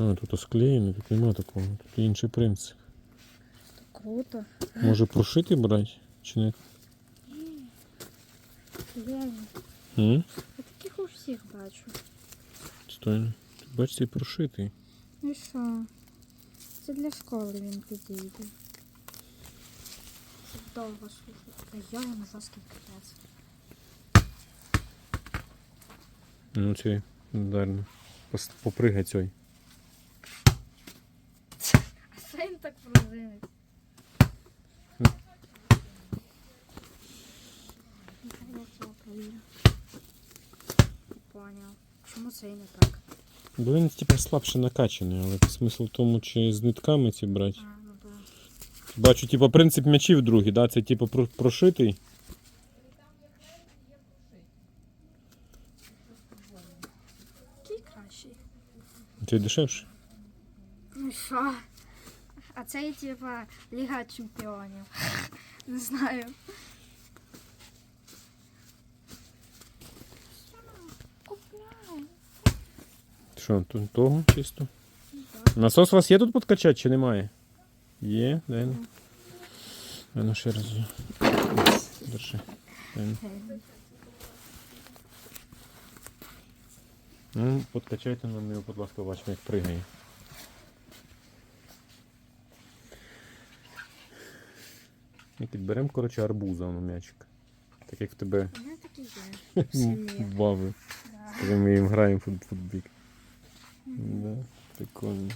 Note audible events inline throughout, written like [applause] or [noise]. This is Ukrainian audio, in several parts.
А, тут склеєно, тут нема такого. Тут інший принцип. Круто. Може прошити брати? Чи не? Я таких у всіх бачу. Стойно. Ти бачиш, цей прошитий. Ну що? Це для школи він підійде. Це довго слухати. Та я йому жорсткий капець. Ну цей, ударно. Пос- Попригай цей. А це він так пружинить. Я цього провірю. Поняв. Чому це і не так? Бо він типа слабше накачаний, але смисл в тому, чи з нитками ці брати. А, ну да. Бачу, типа принцип м'ячів другий, да? Це типа про- прошитий. Який кращий? Цей дешевший. Ну що? А це типа Ліга Чемпіонів. [laughs] Не знаю. Що, тут того чисто? Насос у вас є тут подкачати чи немає? Є, дай ну. Дай ну ще раз. Держи. Дай ну. Ну, подкачайте нам його, будь ласка, бачимо, як пригає. І підберемо, коротше, арбуза на м'ячик. Так як в тебе У мене такі є. Бави. Да. Коли ми їм граємо в фут- футбік. Да, прикольно.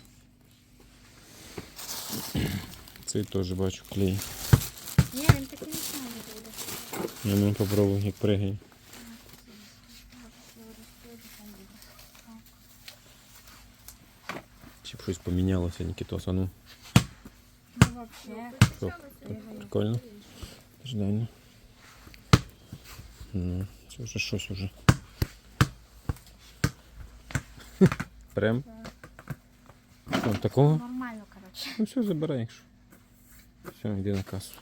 Цей теж бачу клей. Ні, він такий не самий буде. Я ну попробуй, як пригай. Чи б щось помінялося, Нікітос, а ну. Прикольно. Ждання. Ну, це вже щось уже. Прям. Вон такого? Нормально, коротше. Ну все, забирай, якщо. Все, йди на касу.